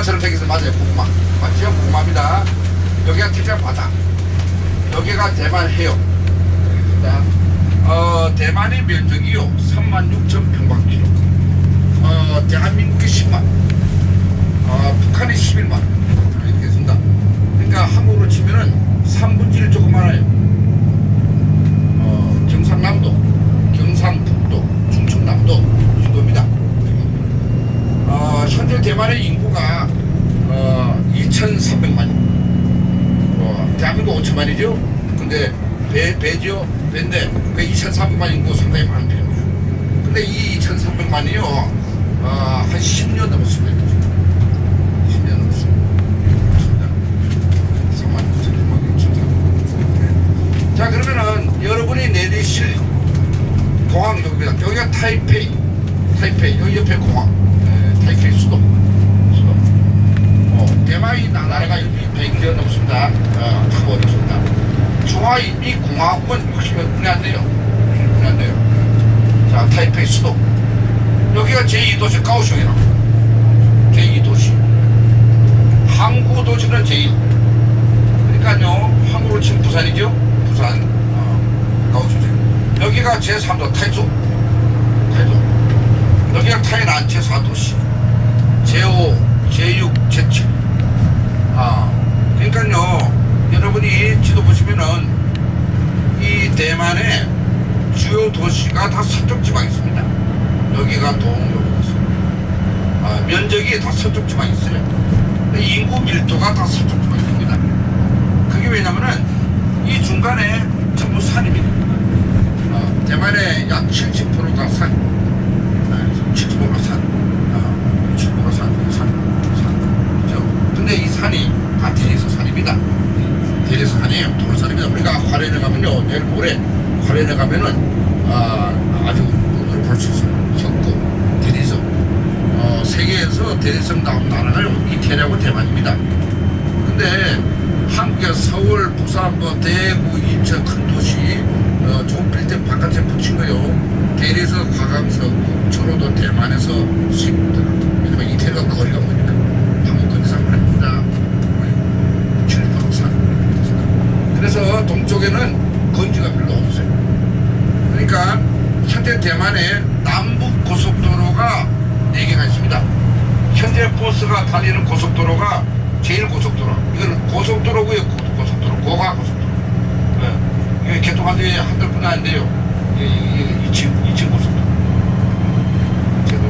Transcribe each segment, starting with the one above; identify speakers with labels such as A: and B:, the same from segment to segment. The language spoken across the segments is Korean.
A: 고구마처럼 생겨서 맞아요. 고구마. 맞죠? 고구마입니다. 여기가 태평 바다. 여기가 대만 해역. 여기입니다. 어, 대만의 면적이요. 3만 6천 평방킬로. 어, 대한민국이 10만. 어, 북한이 11만. 이렇게 있습니다. 그러니까 한국으로 치면은 3분의 1 조금 많아요. 어, 경상남도, 경상북도, 충청남도 이 정도입니다. 어, 현재 대만의 인구가 어, 2,300만이요. 어, 대한민국 5천만이죠. 근데 배, 배죠. 배인데 그 2,300만 인구 상당히 많은 편이죠. 근데 이 2,300만이요. 어, 한 10년 넘었습니다. 10년 넘었습니다. 그렇습니다. 3만 9천 6천 자 그러면은 여러분이 내리실 공항 여기입니다. 여기가 타이페이, 타이페이 여기 옆에 공항, 에, 타이페이 수도, 수도. 어, 대만이 나- 나라가 여기 100년 넘습니다. 어, 타고 어렵습니다. 이 공화국은 확실히 눈에 안 돼요. 눈에 안 돼요. 자 타이페이 수도. 여기가 제2도시 가오슝이라고. 제2도시. 항구 도시는 제1. 그러니까요, 항구로 치면 부산이죠? 부산, 어, 가오슝. 여기가 제3도 타이조. 타이조. 여기가 타이난 제4도시. 제5, 제6, 제7. 아, 그러니까요, 여러분이 지도 보시면은 이 대만의 주요 도시가 다 서쪽 지방에 있습니다. 여기가 동, 여기가 있습니다. 아, 면적이 다 서쪽 지방에 있어요. 인구 밀도가 다 서쪽 지방에 있습니다. 그게 왜냐면은 이 중간에 전부 산입니다. 어, 대만의 약 70%가 산. 아, 70%가 산. 어, 70%가 산. 산. 산. 그죠? 근데 이 산이 다 대리서 산입니다. 대리서 산이에요. 돌산입니다. 우리가 화련에 가면요. 내일 모레 화련에 가면은 아, 아주 눈으로 볼 수 있어요. 협구, 대리석. 어, 세계에서 대리석 나온 나라가 이태리하고 대만입니다. 근데 한국의 서울, 부산, 뭐 대구, 인천 큰 도시 어, 좋은 빌딩 바깥에 붙인 거요. 대리석, 화강석, 전호도 대만에서 수입니다. 왜냐면 이태리가 거리가 머니까 한국 건지상 아닙니다. 칠판산. 그래서 동쪽에는 건지가 별로 없어요. 그러니까 현재 대만에 남북 고속도로가 4개가 있습니다. 현재 버스가 달리는 고속도로가 제일 고속도로. 이건 고속도로고요. 고- 고속도로. 고가 고속도로. 네. 이게 개통한 지 한 달 뿐이 안 돼요. 이게, 이게 2층, 2층 고속도로. 제도.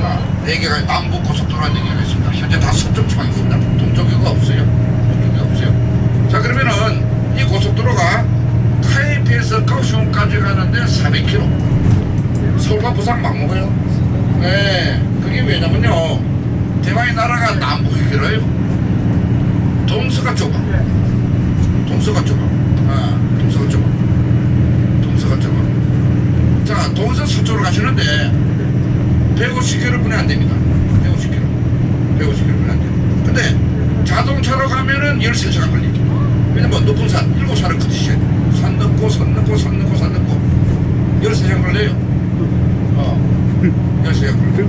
A: 자, 4개가 남북 고속도로 한 4개가 있습니다. 현재 다 서쪽 지방에 있습니다. 동쪽에가 없어요. 동쪽에 없어요. 자, 그러면은 이 고속도로가 타이페이에서 가오슝까지 가는데 400km. 서울과 부산 막 먹어요. 네, 그게 왜냐면요. 대만의 나라가 남북이 길어요. 동서가 좁아. 동서가 좁아. 아, 동서가 좁아. 동서가 좁아. 자, 동서 서쪽으로 가시는데 150km뿐이 안 됩니다. 150km. 150km뿐이 안 돼요. 근데 자동차로 가면은 13시간 걸리죠. 왜냐면 높은 산, 일곱 산을 거치셔야 돼요. 산 넘고, 산 넘고, 산 넘고, 산 넘고. 13시간 걸려요. 어. 13시간 걸려요.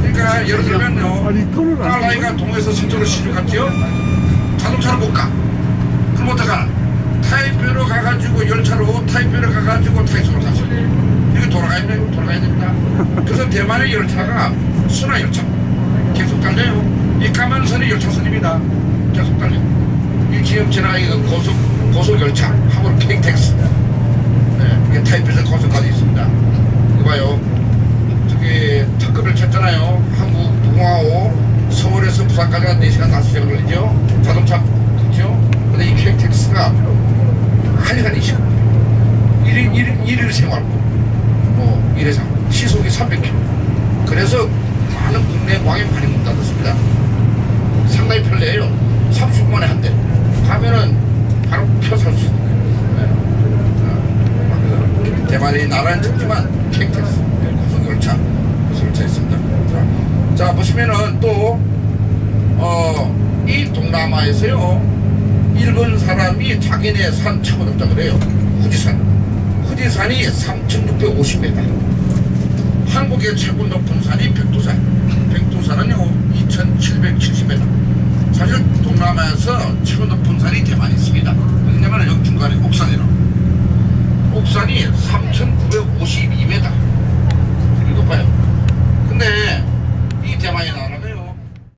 A: 그러니까 예를 들면요.
B: 아니 안
A: 딸아이가 동에서 서쪽으로 시집 갔지요? 자동차로 못 가. 그럼 어떡하나? 타이페이로 가가지고 열차로 타이페이로 가가지고 타이소로 가죠. 이렇게 돌아가야 돼요. 돌아가야 됩니다. 그래서 대만의 열차가 순환 열차. 계속 달려요. 이 까만선이 열차선입니다. 계속 달려. 이 지금 지나 이거 고속, 고속 열차. 네, 이게 타이페이에서 고속까지 있습니다. 이거 봐요. 저기 특급을 쳤잖아요. 한국 동화호 서울에서 부산까지 한 4시간 5시간 걸리죠. 자동차 그죠? 근데 이 KTX가 1시간 2시간 1일, 1일, 1일 생활 뭐 일회상 시속이 300km 그래서 많은 국내 광에 많이 문 닫았습니다. 상당히 편리해요. 30분 만에 한 대. 가면은 바로 펴살 수 있는 거예요. 대만이 나라는 작지만 KTX 고속열차 설치했 있습니다. 자, 자 보시면은 또 어, 이 동남아에서요 일본 사람이 자기네 산 높다 그래요. 후지산. 후지산이 3,650m. 한국의 최고 높은 산이 백두산. 백두산은요 2,000 동남아에서 최고 높은 산이 대만에 있습니다. 왜냐면 여기 중간에 옥산이라고. 곡선이 3,952m. 되게 높아요. 근데 이 대만의 나라